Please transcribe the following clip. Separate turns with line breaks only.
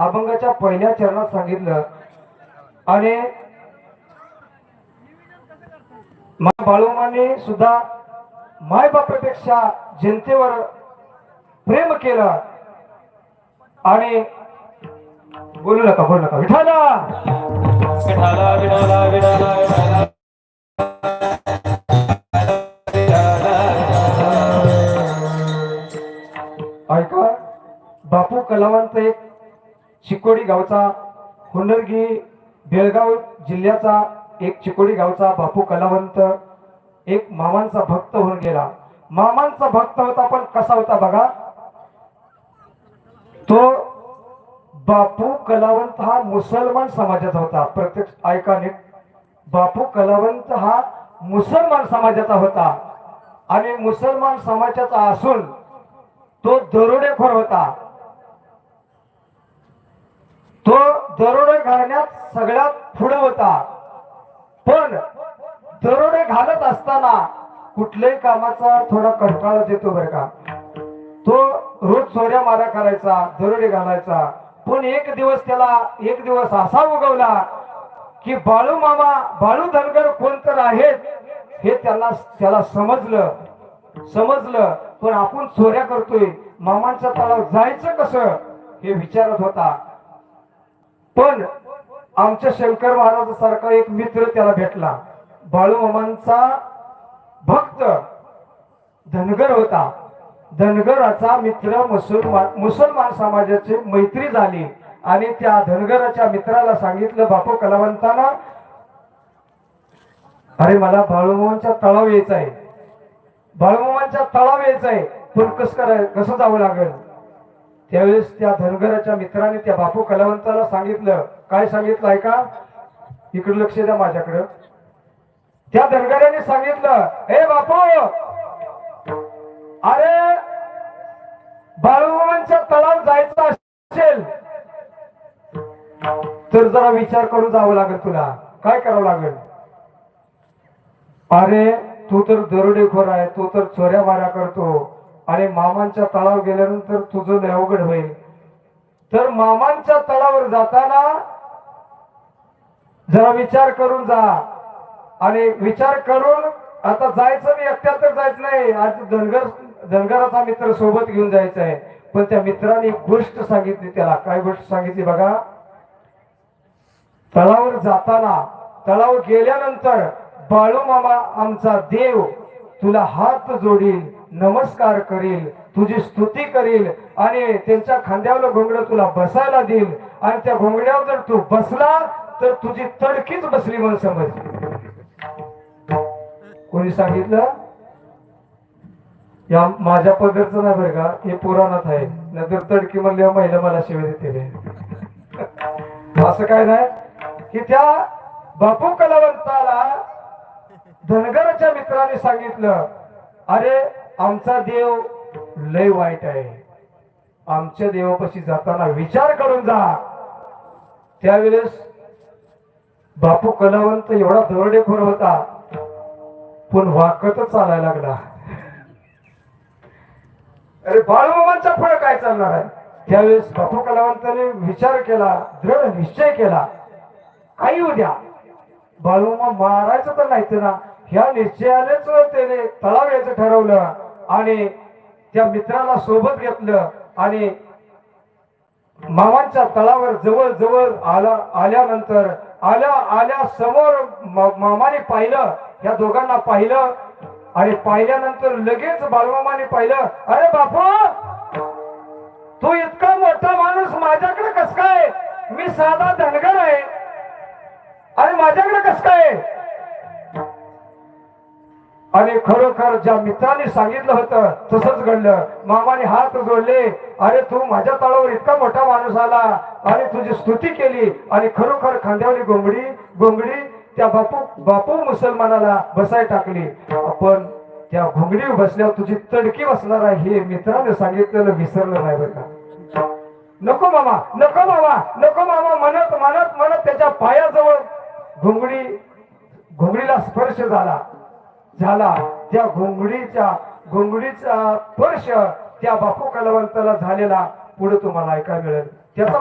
अभंगाच्या पहिल्या चरणात सांगितलं. आणि मा- बाळूमाने सुद्धा मायबापापेक्षा जनतेवर प्रेम केलं. आणि बोलू नका बोलू नका. विठाला
विठाला
ऐका बापू कलावंत एक चिकोडी गावचा हुनरगी बेळगाव जिल्ह्याचा एक चिकोडी गावचा बापू कलावंत एक मामांचा भक्त होऊन गेला. मामांचा भक्त होता पण कसा होता बघा? तो बापू कलावंत हा मुसलमान समाजाचा होता. प्रत्यक्ष ऐका नीट. बापू कलावंत हा मुसलमान समाजाचा होता. आणि मुसलमान समाजाचा असून तो दरोडेखोर होता. तो दरोडे घालण्यात सगळ्यात पुढे होता. पण दरोडे घालत असताना कुठल्याही कामाचा थोडा कंटाळा देतो बरं का. तो रोज चोऱ्या मारा करायचा दरोडे घालायचा. पण एक दिवस त्याला एक दिवस असा उगवला की बाळू मामा बाळू धनगर कोण तर आहेत हे त्याला त्याला समजलं. समजलं पण आपण चोऱ्या करतोय. मामांच्या तळावर जायचं कसं? हे विचारत होता. पण आमच्या शंकर महाराजासारखा एक मित्र त्याला भेटला. बाळू मामांचा भक्त धनगर होता. धनगराचा मित्र मुसलमान मुसलमान समाजाची मैत्री झाली आणि त्या धनगराच्या मित्राला सांगितलं बापू कलावंतांना अरे मला बाळूमामांच्या तळाव यायचं आहे बाळूमामांच्या तळाव यायचं आहे पण कसं कराय कसं जावं लागेल? त्यावेळेस त्या धनगराच्या मित्राने त्या बापू कलावंताला सांगितलं. काय सांगितलं का इकडे लक्ष द्या माझ्याकडं. त्या धनगऱ्याने सांगितलं हे बापू अरे बाळूमांच्या तळात जायचं असेल तर जरा विचार करून जावं लागेल तुला. काय करावं लागेल? अरे तू तर दरोडेखोर आहे. तू तर चोऱ्या माऱ्या करतो. आणि मामांच्या तळावर गेल्यानंतर तुझं लय अवघड होईल. तर मामांच्या तळावर जाताना जरा विचार करून जा. आणि विचार करून आता जायचं मी एकट्यात तर जायचं नाही. आज धनगर धनगराचा मित्र सोबत घेऊन जायचं आहे. पण त्या मित्राने एक गोष्ट सांगितली त्याला. काय गोष्ट सांगितली बघा? तळावर जाताना तळावर गेल्यानंतर बाळू मामा आमचा देव तुला हात जोडील. नमस्कार करील तुझी स्तुती करील आणि त्यांच्या खांद्यावर घोंगड तुला बसायला देईल. आणि त्या घोंगड्यावर जर तू बसला तर तुझी तडकीच बसली म्हणून समज कोणी सांगितलं? या माझ्या पद्धतीचं नाही बरं का? हे पुराणात आहे. नंतर तडकी म्हणल्या महिला मला शिवाय देते असं काय नाही? की त्या बापू कलावंताला धनगराच्या मित्राने सांगितलं अरे आमचा देव लय वाईट आहे. आमच्या देवापाशी जाताना विचार करून जा. त्यावेळेस बापू कलावंत एवढा दरोडेखोर होता पण वाकतच चालायला लागला. अरे बाळबाबांचा फळ काय चालणार आहे? त्यावेळेस बापू कलावंताने विचार केला दृढ निश्चय केला. काही उद्या बाळूमा मारायचं तर नाही ना. ह्या निश्चयानेच त्याने तळाव यायचं ठरवलं आणि त्या मित्राला सोबत घेतलं आणि मामांच्या तळावर जवळ जवळ आला आल्यानंतर आल्या आल्या समोर मामाने पाहिलं या दोघांना पाहिलं आणि पाहिल्यानंतर लगेच बालमामाने पाहिलं अरे बापू तू इतका मोठा माणूस माझ्याकडे कस काय? मी साधा धनगर आहे. आणि माझ्याकडे कस काय? आणि खरोखर ज्या मित्राने सांगितलं होतं तसंच घडलं. मामाने हात जोडले अरे तू माझ्या तळावर इतका मोठा माणूस आला. आणि तुझी स्तुती केली. आणि खरोखर खांद्यावरी गोंगडी गोंगडी त्या बापू बापू मुसलमानाला बसाय टाकली. आपण त्या घोंगडी बसल्यावर तुझी तडकी बसणार आहे हे मित्राने सांगितलेलं विसरलं नाही बघा नको मामा नको मामा नको मामा म्हणत म्हणत म्हणत त्याच्या पायाजवळ घोंगडी घोंगडीला स्पर्श झाला. झाला. त्या घोंगडीचा घोंगडीचा स्पर्श त्या बापू कलावंताला झालेला पुढे तुम्हाला ऐकायला मिळेल. त्याचा